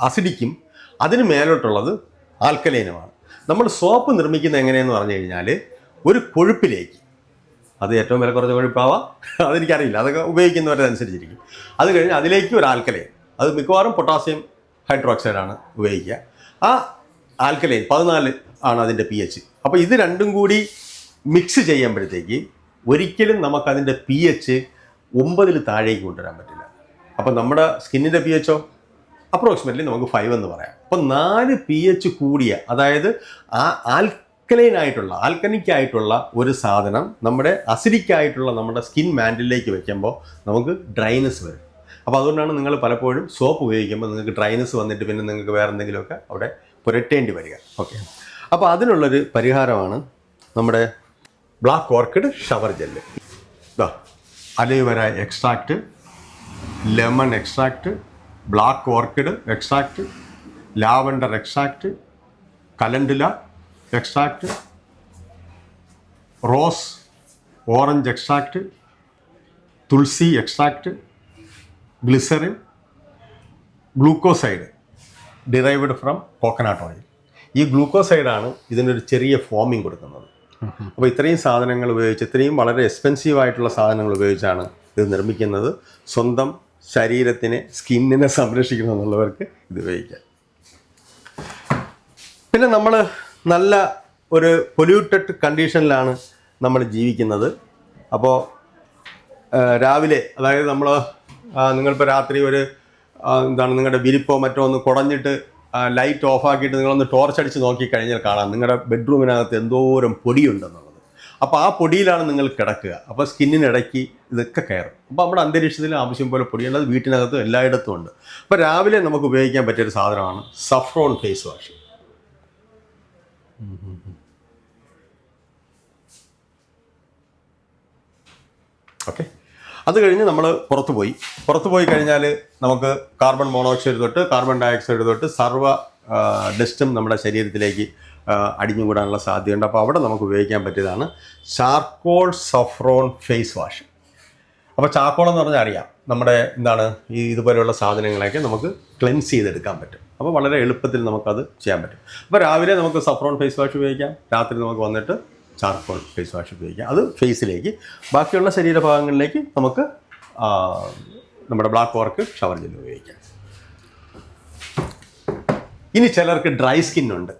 അസിഡിക്കും അതിന് മേലോട്ടുള്ളത് ആൽക്കലൈനുമാണ് നമ്മൾ സോപ്പ് നിർമ്മിക്കുന്നത് എങ്ങനെയെന്ന് പറഞ്ഞു കഴിഞ്ഞാൽ ഒരു കൊഴുപ്പിലേക്ക്. അത് ഏറ്റവും വില കുറഞ്ഞ കൊഴുപ്പാവാം. അതെനിക്കറിയില്ല. അതൊക്കെ ഉപയോഗിക്കുന്നവരനുസരിച്ചിരിക്കും അത് കഴിഞ്ഞ് അതിലേക്ക് ഒരു ആൽക്കലൈൻ അത് മിക്കവാറും പൊട്ടാസ്യം ഹൈഡ്രോക്സൈഡാണ് ഉപയോഗിക്കുക. ആ ആൽക്കലൈൻ പതിനാല് ആണ് അതിന്റെ പി എച്ച് അപ്പോൾ ഇത് രണ്ടും കൂടി മിക്സ് ചെയ്യുമ്പോഴത്തേക്ക് ഒരിക്കലും നമുക്കതിന്റെ പി എച്ച് ഒമ്പതിൽ താഴേക്ക് കൊണ്ടുവരാൻ പറ്റില്ല. അപ്പോൾ നമ്മുടെ സ്കിന്നിന്റെ പി എച്ചോ അപ്രോക്സിമേറ്റ്ലി നമുക്ക് ഫൈവ് എന്ന് പറയാം. അപ്പോൾ നാല് പി എച്ച് കൂടിയ അതായത് ആ ആൽക്കലൈൻ ആയിട്ടുള്ള ആൽക്കനിക് ആയിട്ടുള്ള ഒരു സാധനം നമ്മുടെ അസിഡിക് ആയിട്ടുള്ള നമ്മുടെ സ്കിൻ മാൻഡിലേക്ക് വെക്കുമ്പോൾ നമുക്ക് ഡ്രൈനസ് വരും. അപ്പോൾ അതുകൊണ്ടാണ് നിങ്ങൾ പലപ്പോഴും സോപ്പ് ഉപയോഗിക്കുമ്പോൾ നിങ്ങൾക്ക് ഡ്രൈനസ് വന്നിട്ട് പിന്നെ നിങ്ങൾക്ക് വേറെ എന്തെങ്കിലുമൊക്കെ അവിടെ പുരട്ടേണ്ടി വരിക. ഓക്കെ അപ്പോൾ അതിനുള്ളൊരു പരിഹാരമാണ് നമ്മുടെ ബ്ലാക്ക് ഓർക്കിഡ് ഷവർ ജെല്ല് ഇതാ aloe vera extract lemon extract black orchid extract lavender extract calendula extract rose orange extract tulsi extract glycerin glucoside derived from coconut oil ഈ ഗ്ലൂക്കോസൈഡാണ് ഇതിനൊരു ചെറിയ ഫോമിങ് കൊടുക്കുന്നത്. അപ്പോൾ ഇത്രയും സാധനങ്ങൾ ഉപയോഗിച്ച് ഇത്രയും വളരെ എക്സ്പെൻസീവ് ആയിട്ടുള്ള സാധനങ്ങൾ ഉപയോഗിച്ചാണ് ഇത് നിർമ്മിക്കുന്നത്. സ്വന്തം ശരീരത്തിനെ സ്കിന്നിനെ സംരക്ഷിക്കണം എന്നുള്ളവർക്ക് ഇത് ഉപയോഗിക്കാം. പിന്നെ നമ്മൾ നല്ല ഒരു പൊല്യൂട്ടഡ് കണ്ടീഷനിലാണ് നമ്മൾ ജീവിക്കുന്നത്. അപ്പോൾ രാവിലെ അതായത് നമ്മൾ നിങ്ങളിപ്പോൾ രാത്രി ഒരു എന്താണ് നിങ്ങളുടെ വിരിപ്പോ മറ്റോ ഒന്ന് കുടഞ്ഞിട്ട് ലൈറ്റ് ഓഫ് ഓഫാക്കിയിട്ട് നിങ്ങളൊന്ന് ടോർച്ച് അടിച്ച് നോക്കിക്കഴിഞ്ഞാൽ കാണാം. നിങ്ങളുടെ ബെഡ്റൂമിനകത്ത് എന്തോരം പൊടിയുണ്ടെന്നുള്ളത്. അപ്പോൾ ആ പൊടിയിലാണ് നിങ്ങൾ കിടക്കുക. അപ്പോൾ സ്കിന്നിനിടയ്ക്ക് ഇതൊക്കെ കയറും. അപ്പോൾ നമ്മുടെ അന്തരീക്ഷത്തിൽ ആവശ്യം പോലെ പൊടിയുണ്ട് അത് വീട്ടിനകത്തും എല്ലായിടത്തും ഉണ്ട്. അപ്പോൾ രാവിലെ നമുക്ക് ഉപയോഗിക്കാൻ പറ്റിയൊരു സാധനമാണ് സഫ്രോൺ ഫേസ് വാഷ് ഓക്കെ അത് കഴിഞ്ഞ് നമ്മൾ പുറത്ത് പോയി. പുറത്ത് പോയി കഴിഞ്ഞാൽ നമുക്ക് കാർബൺ മോണോക്സൈഡ് തൊട്ട് കാർബൺ ഡയോക്സൈഡ് തൊട്ട് സർവ ഡസ്റ്റും നമ്മുടെ ശരീരത്തിലേക്ക് അടിഞ്ഞുകൂടാനുള്ള സാധ്യതയുണ്ട്. അപ്പോൾ അവിടെ നമുക്ക് ഉപയോഗിക്കാൻ പറ്റിയതാണ് ചാർക്കോൾ സഫ്രോൺ ഫേസ് വാഷ്. അപ്പോൾ ചാർക്കോൾ എന്ന് പറഞ്ഞാൽ അറിയാം. നമ്മുടെ എന്താണ് ഈ ഇതുപോലെയുള്ള സാധനങ്ങളൊക്കെ നമുക്ക് ക്ലെൻസ് ചെയ്തെടുക്കാൻ പറ്റും. അപ്പോൾ വളരെ എളുപ്പത്തിൽ നമുക്കത് ചെയ്യാൻ പറ്റും. അപ്പോൾ രാവിലെ നമുക്ക് സഫ്രോൺ ഫേസ് വാഷ് ഉപയോഗിക്കാം. രാത്രി നമുക്ക് വന്നിട്ട് ചാർക്കോൾ ഫേസ് വാഷ് ഉപയോഗിക്കാം. അത് ഫേസിലേക്ക്. ബാക്കിയുള്ള ശരീരഭാഗങ്ങളിലേക്ക് നമുക്ക് നമ്മുടെ ബ്ലാക്ക് വർക്ക് ഷവർ ജെൽ ഉപയോഗിക്കാം. ഇനി ചിലർക്ക് ഡ്രൈ സ്കിൻ ഉണ്ട്.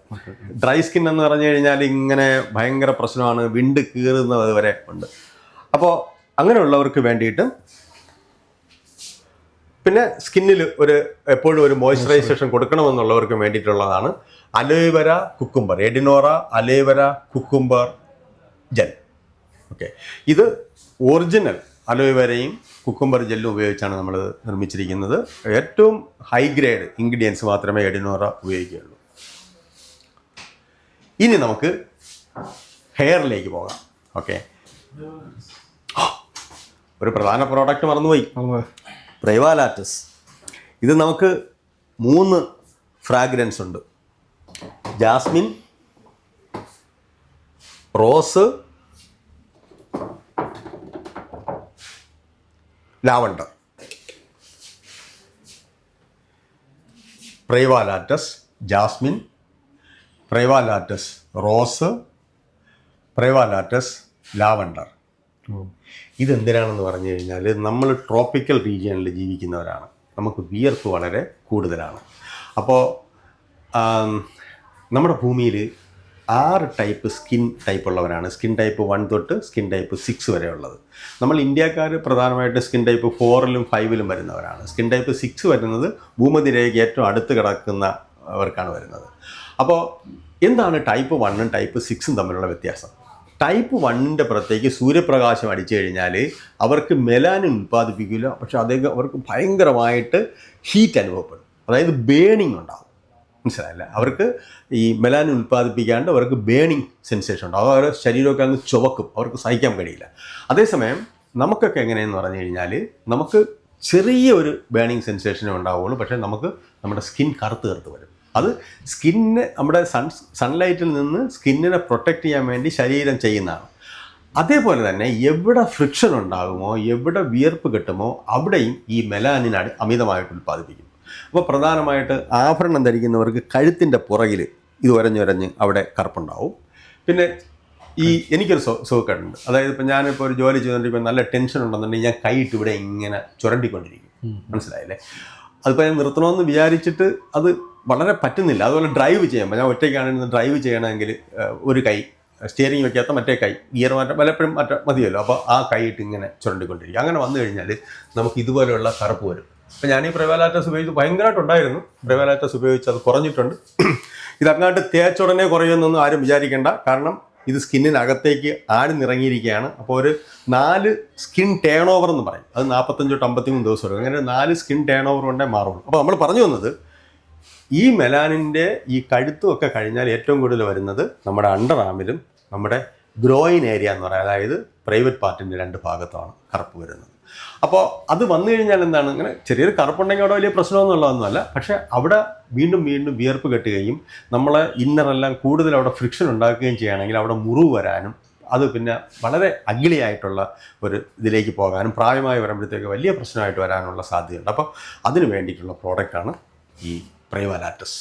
ഡ്രൈ സ്കിൻ എന്ന് പറഞ്ഞു കഴിഞ്ഞാൽ ഇങ്ങനെ ഭയങ്കര പ്രശ്നമാണ്. വിണ്ട് കീറുന്നത് വരെ ഉണ്ട്. അപ്പോൾ അങ്ങനെയുള്ളവർക്ക് വേണ്ടിയിട്ട് പിന്നെ സ്കിന്നിൽ ഒരു എപ്പോഴും ഒരു മോയ്സ്ചറൈസേഷൻ കൊടുക്കണമെന്നുള്ളവർക്ക് വേണ്ടിയിട്ടുള്ളതാണ്. Aloe vera cucumber എഡിനോറ aloe vera cucumber gel. Okay. ഇത് ഒറിജിനൽ അലോവേരയും കുക്കുംബർ ജെല്ലും ഉപയോഗിച്ചാണ് നമ്മൾ നിർമ്മിച്ചിരിക്കുന്നത്. ഏറ്റവും ഹൈ ഗ്രേഡ് ഇൻഗ്രീഡിയൻസ് മാത്രമേ എഡിനോറ ഉപയോഗിക്കുകയുള്ളൂ. ഇനി നമുക്ക് ഹെയറിലേക്ക് പോകാം. ഓക്കെ. <gasps> ഒരു പ്രധാന പ്രോഡക്റ്റ് മറന്നുപോയി. പ്രൈവാലാറ്റസ്. ഇത് നമുക്ക് മൂന്ന് ഫ്രാഗ്രൻസ് ഉണ്ട്. Jasmine rose lavender. പ്രൈവാലാറ്റസ് ജാസ്മിൻ. പ്രൈവാലാറ്റസ് റോസ്. പ്രൈവാലാറ്റസ് ലാവണ്ടർ. ഇതെന്തിനാണെന്ന് പറഞ്ഞു കഴിഞ്ഞാൽ നമ്മൾ ട്രോപ്പിക്കൽ റീജിയനിൽ ജീവിക്കുന്നവരാണ്. നമുക്ക് വിയർപ്പ് വളരെ കൂടുതലാണ്. അപ്പോൾ നമ്മുടെ ഭൂമിയിൽ ആറ് ടൈപ്പ് സ്കിൻ ടൈപ്പ് ഉള്ളവരാണ് സ്കിൻ ടൈപ്പ് വൺ തൊട്ട് സ്കിൻ ടൈപ്പ് സിക്സ് വരെ ഉള്ളത് നമ്മൾ ഇന്ത്യക്കാർ പ്രധാനമായിട്ട് സ്കിൻ ടൈപ്പ് ഫോറിലും ഫൈവിലും വരുന്നവരാണ്. സ്കിൻ ടൈപ്പ് സിക്സ് വരുന്നത് ഭൂമതിരേഖ ഏറ്റവും അടുത്ത് കിടക്കുന്നവർക്കാണ് വരുന്നത്. അപ്പോൾ എന്താണ് ടൈപ്പ് വണ്ണും ടൈപ്പ് സിക്സും തമ്മിലുള്ള വ്യത്യാസം? ടൈപ്പ് വണ്ണിന്റെ പുറത്തേക്ക് സൂര്യപ്രകാശം അടിച്ചു കഴിഞ്ഞാൽ അവർക്ക് മെലാനിൻ ഉൽപ്പാദിപ്പിക്കില്ല പക്ഷേ അദ്ദേഹം അവർക്ക് ഭയങ്കരമായിട്ട് ഹീറ്റ് അനുഭവപ്പെടും. അതായത് ബേണിംഗ് ഉണ്ടാവും മനസ്സിലായില്ല? അവർക്ക് ഈ മെലാനിൻ ഉൽപ്പാദിപ്പിക്കാണ്ട് അവർക്ക് ബേണിങ് സെൻസേഷൻ ഉണ്ടാവും അവരുടെ ശരീരമൊക്കെ അങ്ങ് ചുവക്കും. അവർക്ക് സഹിക്കാൻ കഴിയില്ല. അതേസമയം നമുക്കൊക്കെ എങ്ങനെയെന്ന് പറഞ്ഞു കഴിഞ്ഞാൽ നമുക്ക് ചെറിയ ഒരു ബേണിങ് സെൻസേഷനേ ഉണ്ടാവുള്ളൂ. പക്ഷേ നമുക്ക് നമ്മുടെ സ്കിൻ കറുത്ത് കറുത്ത് വരും. അത് സ്കിന്നിന് നമ്മുടെ സൺ സൺലൈറ്റിൽ നിന്ന് സ്കിന്നിനെ പ്രൊട്ടക്റ്റ് ചെയ്യാൻ വേണ്ടി ശരീരം ചെയ്യുന്നതാണ്. അതേപോലെ തന്നെ എവിടെ ഫ്രിക്ഷൻ ഉണ്ടാകുമോ എവിടെ വിയർപ്പ് കിട്ടുമോ അവിടെയും ഈ മെലാനിൻ അമിതമായിട്ട് ഉൽപ്പാദിപ്പിക്കും. അപ്പോൾ പ്രധാനമായിട്ട് ആഭരണം ധരിക്കുന്നവർക്ക് കഴുത്തിന്റെ പുറകിൽ ഇത് ഉരഞ്ഞുരഞ്ഞ് അവിടെ കറുപ്പുണ്ടാവും. പിന്നെ ഈ എനിക്കൊരു സുഖക്കേടുണ്ട് അതായത് ഇപ്പം ഞാനിപ്പോൾ ഒരു ജോലി ചെയ്തുകൊണ്ടിരിക്കുമ്പോൾ നല്ല ടെൻഷൻ ഉണ്ടെന്നുണ്ടെങ്കിൽ ഞാൻ കൈയിട്ട് ഇവിടെ ഇങ്ങനെ ചുരണ്ടിക്കൊണ്ടിരിക്കും. മനസ്സിലായില്ലേ? അതിപ്പോൾ ഞാൻ നിർത്തണമെന്ന് വിചാരിച്ചിട്ട് അത് വളരെ പറ്റുന്നില്ല. അതുപോലെ ഡ്രൈവ് ചെയ്യുമ്പോൾ ഞാൻ ഒറ്റയ്ക്കാണെങ്കിൽ ഡ്രൈവ് ചെയ്യണമെങ്കിൽ ഒരു കൈ സ്റ്റിയറിംഗ് വെക്കാത്ത മറ്റേ കൈ ഗിയർ മാറ്റം പലപ്പോഴും മറ്റ മതിയല്ലോ. അപ്പോൾ ആ കൈയിട്ട് ഇങ്ങനെ ചുരണ്ടിക്കൊണ്ടിരിക്കും. അങ്ങനെ വന്നു കഴിഞ്ഞാൽ നമുക്ക് ഇതുപോലെയുള്ള കറുപ്പ് വരും. അപ്പോൾ ഞാൻ ഈ പ്രവേലാറ്റസ് ഉപയോഗിച്ച് ഭയങ്കരമായിട്ടുണ്ടായിരുന്നു. പ്രവേലാറ്റസ് ഉപയോഗിച്ച് അത് കുറഞ്ഞിട്ടുണ്ട്. ഇതങ്ങാട്ട് തേച്ചുടനെ കുറയുമെന്നൊന്നും ആരും വിചാരിക്കേണ്ട. കാരണം ഇത് സ്കിന്നിനകത്തേക്ക് ആഴ്ന്നിറങ്ങിയിരിക്കുകയാണ്. അപ്പോൾ ഒരു നാല് സ്കിൻ ടേൺ ഓവർ എന്ന് പറയും. അത് നാൽപ്പത്തഞ്ച് തൊട്ട് അമ്പത്തിമൂന്ന് ദിവസം എടുക്കും അങ്ങനെ നാല് സ്കിൻ ടേൺ ഓവർ കൊണ്ടേ മാറുള്ളൂ. അപ്പോൾ നമ്മൾ പറഞ്ഞു വന്നത് ഈ മെലാനിന്റെ ഈ കഴുത്തും ഒക്കെ കഴിഞ്ഞാൽ ഏറ്റവും കൂടുതൽ വരുന്നത് നമ്മുടെ അണ്ടർ ആമിലും നമ്മുടെ ഗ്രോയിൻ ഏരിയ എന്ന് പറയുന്നത് അതായത് പ്രൈവറ്റ് പാർട്ടിന്റെ രണ്ട് ഭാഗത്താണ് കറുപ്പ് വരുന്നത്. അപ്പോൾ അത് വന്നു കഴിഞ്ഞാൽ എന്താണ്? ഇങ്ങനെ ചെറിയൊരു കറുപ്പുണ്ടെങ്കിൽ അവിടെ വലിയ പ്രശ്നമൊന്നുള്ളതൊന്നുമല്ല പക്ഷേ അവിടെ വീണ്ടും വീണ്ടും വിയർപ്പ് കെട്ടുകയും നമ്മളെ ഇന്നറെല്ലാം കൂടുതൽ അവിടെ ഫ്രിക്ഷൻ ഉണ്ടാക്കുകയും ചെയ്യുകയാണെങ്കിൽ അവിടെ മുറിവ് വരാനും അത് പിന്നെ വളരെ അഗ്ലിയായിട്ടുള്ള ഒരു ഇതിലേക്ക് പോകാനും പ്രായമായി വരുമ്പോഴത്തേക്ക് വലിയ പ്രശ്നമായിട്ട് വരാനുള്ള സാധ്യതയുണ്ട്. അപ്പോൾ അതിന് വേണ്ടിയിട്ടുള്ള പ്രോഡക്റ്റാണ് ഈ പ്രൈവലാറ്റസ്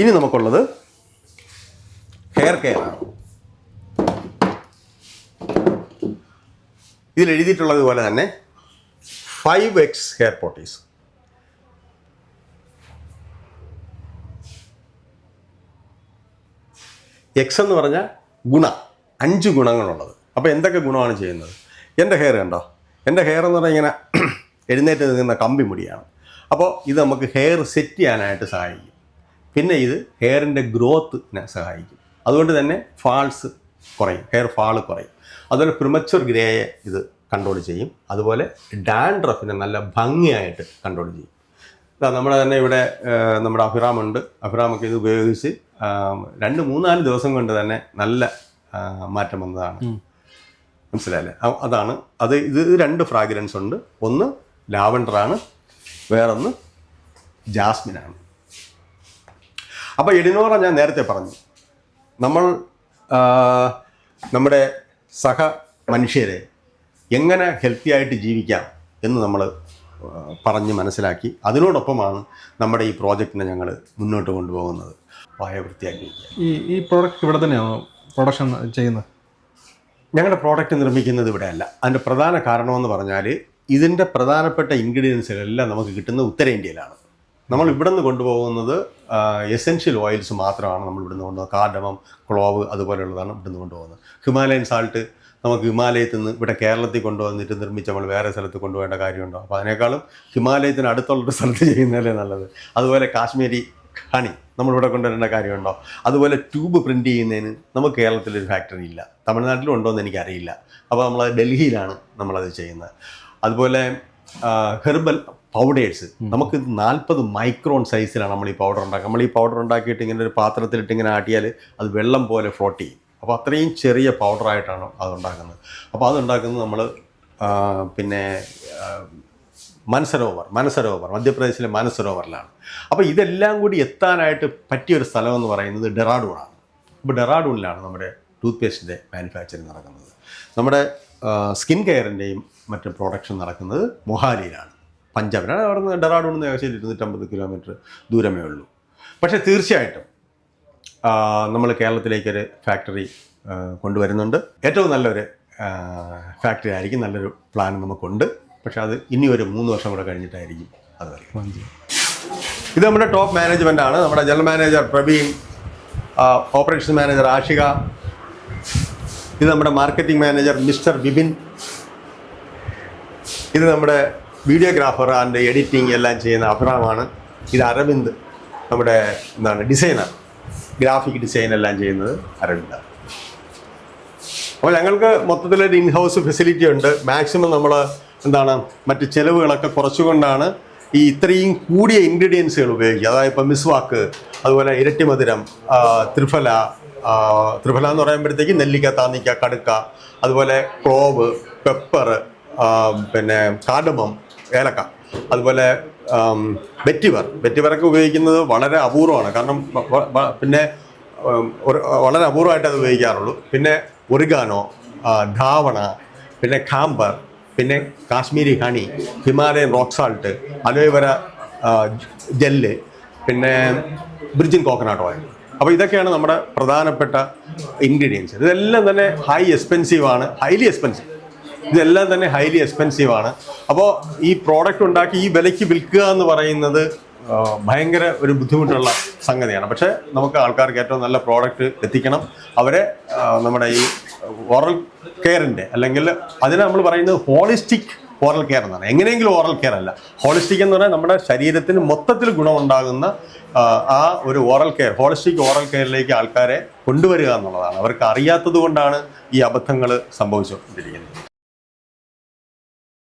ഇനി നമുക്കുള്ളത് ഹെയർ കെയർ ആണ്. ഇതിൽ എഴുതിയിട്ടുള്ളത് പോലെ തന്നെ ഫൈവ് എക്സ് ഹെയർ പോട്ടീസ് എക്സ് എന്ന് പറഞ്ഞാൽ ഗുണ അഞ്ച് ഗുണങ്ങളുള്ളത്. അപ്പോൾ എന്തൊക്കെ ഗുണമാണ് ചെയ്യുന്നത്? എന്റെ ഹെയർ കണ്ടോ? എന്റെ ഹെയർ എന്ന് പറഞ്ഞാൽ ഇങ്ങനെ <clears throat> എഴുന്നേറ്റ് നിൽക്കുന്ന കമ്പി മുടിയാണ്. അപ്പോൾ ഇത് നമുക്ക് ഹെയർ സെറ്റ് ചെയ്യാനായിട്ട് സഹായിക്കും. പിന്നെ ഇത് ഹെയറിന്റെ ഗ്രോത്തിനെ സഹായിക്കും. അതുകൊണ്ട് തന്നെ ഫാൾസ് കുറയും ഹെയർ ഫാൾ കുറയും. അതുപോലെ പ്രിമച്വർ ഗ്രേയെ ഇത് കൺട്രോൾ ചെയ്യും. അതുപോലെ ഡാൻഡ്രഫിനെ നല്ല ഭംഗിയായിട്ട് കൺട്രോൾ ചെയ്യും. ഇതാ നമ്മുടെ തന്നെ ഇവിടെ നമ്മുടെ അഭിറാമുണ്ട് അഭിറാമൊക്കെ ഇത് ഉപയോഗിച്ച് രണ്ട് മൂന്നാൽ ദിവസം കൊണ്ട് തന്നെ നല്ല മാറ്റം വന്നതാണ്. മനസ്സിലായല്ലേ? അതാണ്. അത് ഇത് രണ്ട് ഫ്രാഗ്രൻസ് ഉണ്ട്. ഒന്ന് ലാവൻഡറാണ് വേറൊന്ന് ജാസ്മിനാണ് അപ്പോൾ എഡിനോറ ഞാൻ നേരത്തെ പറഞ്ഞു. നമ്മൾ നമ്മുടെ സഹ മനുഷ്യരെ എങ്ങനെ ഹെൽത്തി ആയിട്ട് ജീവിക്കാം എന്ന് നമ്മൾ പറഞ്ഞ് മനസ്സിലാക്കി അതിനോടൊപ്പമാണ് നമ്മുടെ ഈ പ്രോജക്റ്റിനെ ഞങ്ങൾ മുന്നോട്ട് കൊണ്ടുപോകുന്നത്. വായ വൃത്തിയാക്കി വയ്ക്കുക ഈ ഈ പ്രോഡക്റ്റ് ഇവിടെ തന്നെയാണോ പ്രൊഡക്ഷൻ ചെയ്യുന്നത്? ഞങ്ങളുടെ പ്രോഡക്റ്റ് നിർമ്മിക്കുന്നത് ഇവിടെയല്ല. അതിന്റെ പ്രധാന കാരണമെന്ന് പറഞ്ഞാൽ ഇതിന്റെ പ്രധാനപ്പെട്ട ഇൻഗ്രീഡിയൻസുകളെല്ലാം നമുക്ക് കിട്ടുന്നത് ഉത്തരേന്ത്യയിലാണ്. നമ്മൾ ഇവിടെ നിന്ന് കൊണ്ടുപോകുന്നത് എസെൻഷ്യൽ ഓയിൽസ് മാത്രമാണ് നമ്മൾ ഇവിടുന്ന് കൊണ്ടുപോകുന്നത്. കാർഡമം ക്ലോവ് അതുപോലെയുള്ളതാണ് ഇവിടുന്ന് കൊണ്ടുപോകുന്നത്. ഹിമാലയൻ സാൾട്ട് നമുക്ക് ഹിമാലയത്തിൽ നിന്ന് ഇവിടെ കേരളത്തിൽ കൊണ്ടുവന്നിട്ട് നിർമ്മിച്ച് നമ്മൾ വേറെ സ്ഥലത്ത് കൊണ്ടുപോകേണ്ട കാര്യമുണ്ടോ? അപ്പോൾ അതിനേക്കാളും ഹിമാലയത്തിന് അടുത്തുള്ളൊരു സ്ഥലത്ത് ചെയ്യുന്നതല്ലേ നല്ലത്. അതുപോലെ കാശ്മീരി ഹണി നമ്മളിവിടെ കൊണ്ടുവരേണ്ട കാര്യമുണ്ടോ? അതുപോലെ ട്യൂബ് പ്രിന്റ് ചെയ്യുന്നതിന് നമുക്ക് കേരളത്തിലൊരു ഫാക്ടറി ഇല്ല. തമിഴ്നാട്ടിലും ഉണ്ടോ എന്ന് എനിക്കറിയില്ല. അപ്പോൾ നമ്മൾ ഡൽഹിയിലാണ് നമ്മളത് ചെയ്യുന്നത്. അതുപോലെ ഹെർബൽ പൗഡേഴ്സ് നമുക്ക് നാൽപ്പത് മൈക്രോൺ സൈസിലാണ് നമ്മൾ ഈ പൗഡർ ഉണ്ടാക്കുക. നമ്മൾ ഈ പൗഡർ ഉണ്ടാക്കിയിട്ട് ഇങ്ങനെ ഒരു പാത്രത്തിലിട്ട് ഇങ്ങനെ ആട്ടിയാൽ അത് വെള്ളം പോലെ ഫ്ലോട്ട് ചെയ്യും. അപ്പോൾ അത്രയും ചെറിയ പൗഡറായിട്ടാണ് അത് ഉണ്ടാക്കുന്നത്. അപ്പോൾ അതുണ്ടാക്കുന്നത് നമ്മൾ പിന്നെ മനസ്സരോവർ മനസരോവർ മനസരോവർ മധ്യപ്രദേശിലെ മനസരോവറിലാണ്. അപ്പോൾ ഇതെല്ലാം കൂടി എത്താനായിട്ട് പറ്റിയൊരു സ്ഥലം എന്ന് പറയുന്നത് ഡെറാഡൂണാണ്. അപ്പോൾ ഡെറാഡൂണിലാണ് നമ്മുടെ ടൂത്ത് പേസ്റ്റിന്റെ മാനുഫാക്ചറിങ് നടക്കുന്നത്. നമ്മുടെ സ്കിൻ കെയറിന്റെയും മറ്റ് പ്രൊഡക്ഷൻ നടക്കുന്നത് മൊഹാലിയിലാണ്. പഞ്ചാബിലാണ് അവിടെ നിന്ന് ഡെറാഡൂണിൽ നിന്ന് ഏകദേശം ഇരുന്നൂറ്റമ്പത് കിലോമീറ്റർ ദൂരമേ ഉള്ളൂ. പക്ഷേ തീർച്ചയായിട്ടും നമ്മൾ കേരളത്തിലേക്കൊരു ഫാക്ടറി കൊണ്ടുവരുന്നുണ്ട്. ഏറ്റവും നല്ലൊരു ഫാക്ടറി ആയിരിക്കും നല്ലൊരു പ്ലാൻ നമുക്കുണ്ട്. പക്ഷേ അത് ഇനി ഒരു മൂന്ന് വർഷം കൂടെ കഴിഞ്ഞിട്ടായിരിക്കും അത് ഇത് നമ്മുടെ ടോപ്പ് മാനേജ്മെന്റ് ആണ്. നമ്മുടെ general manager Praveen operation manager Ashika. ഇത് നമ്മുടെ മാർക്കറ്റിംഗ് മാനേജർ മിസ്റ്റർ ബിബിൻ ഇത് നമ്മുടെ വീഡിയോഗ്രാഫർ ആൻഡ് എഡിറ്റിംഗ് എല്ലാം ചെയ്യുന്ന അബ്രാമാണ് ഇത് അരവിന്ദ് നമ്മുടെ എന്താണ് ഡിസൈനർ ഗ്രാഫിക് ഡിസൈൻ എല്ലാം ചെയ്യുന്നത് അരവിന്ദാണ് അപ്പോൾ ഞങ്ങൾക്ക് മൊത്തത്തിലൊരു ഇൻ ഹൗസ് ഫെസിലിറ്റി ഉണ്ട്. മാക്സിമം നമ്മൾ എന്താണ് മറ്റ് ചിലവുകളൊക്കെ കുറച്ചുകൊണ്ടാണ് ഈ ഇത്രയും കൂടിയ ഇൻഗ്രീഡിയൻസുകൾ ഉപയോഗിക്കുക. അതായത് ഇപ്പം മിസ്വാക്ക് അതുപോലെ ഇരട്ടി മധുരം ത്രിഫല ത്രിഫല എന്ന് പറയുമ്പോഴത്തേക്ക് നെല്ലിക്ക താന്നിക്ക കടുക്ക അതുപോലെ ക്ലോവ് പെപ്പർ പിന്നെ കാഡമം ഏലക്ക. അതുപോലെ വെറ്റിവർ വെറ്റിവറൊക്കെ ഉപയോഗിക്കുന്നത് വളരെ അപൂർവമാണ്. കാരണം പിന്നെ വളരെ അപൂർവമായിട്ട് അത് ഉപയോഗിക്കാറുള്ളൂ. പിന്നെ ഒറിഗാനോ ധാവണ പിന്നെ ഖാമ്പർ പിന്നെ Kashmiri honey Himalayan rock salt aloe vera gel പിന്നെ ബ്രിജിൻ കോക്കനട്ട് ഓയിൽ. അപ്പോൾ ഇതൊക്കെയാണ് നമ്മുടെ പ്രധാനപ്പെട്ട ഇൻഗ്രീഡിയൻസ്. ഇതെല്ലാം തന്നെ ഹൈ എക്സ്പെൻസീവ് ആണ്. Highly expensive. ഇതെല്ലാം തന്നെ ഹൈലി എക്സ്പെൻസീവ് ആണ്. അപ്പോൾ ഈ പ്രോഡക്റ്റ് ഉണ്ടാക്കി ഈ വിലയ്ക്ക് വിൽക്കുക എന്ന് പറയുന്നത് ഭയങ്കര ഒരു ബുദ്ധിമുട്ടുള്ള സംഗതിയാണ്. പക്ഷേ നമുക്ക് ആൾക്കാർക്ക് ഏറ്റവും നല്ല പ്രോഡക്റ്റ് എത്തിക്കണം. അവരെ നമ്മുടെ ഈ ഓറൽ കെയറിന്റെ അല്ലെങ്കിൽ അതിനെ നമ്മൾ പറയുന്നത് ഹോളിസ്റ്റിക് ഓറൽ കെയർ എന്നാണ്. എങ്ങനെയെങ്കിലും ഓറൽ കെയർ അല്ല. ഹോളിസ്റ്റിക് എന്ന് പറഞ്ഞാൽ നമ്മുടെ ശരീരത്തിന് മൊത്തത്തിൽ ഗുണമുണ്ടാകുന്ന ആ, ഒരു ഓറൽ കെയർ ഹോളിസ്റ്റിക് ഓറൽ കെയറിലേക്ക് ആൾക്കാരെ കൊണ്ടുവരിക എന്നുള്ളതാണ്. അവർക്ക് അറിയാത്തത് കൊണ്ടാണ് ഈ അബദ്ധങ്ങൾ സംഭവിച്ചുകൊണ്ടിരിക്കുന്നത്.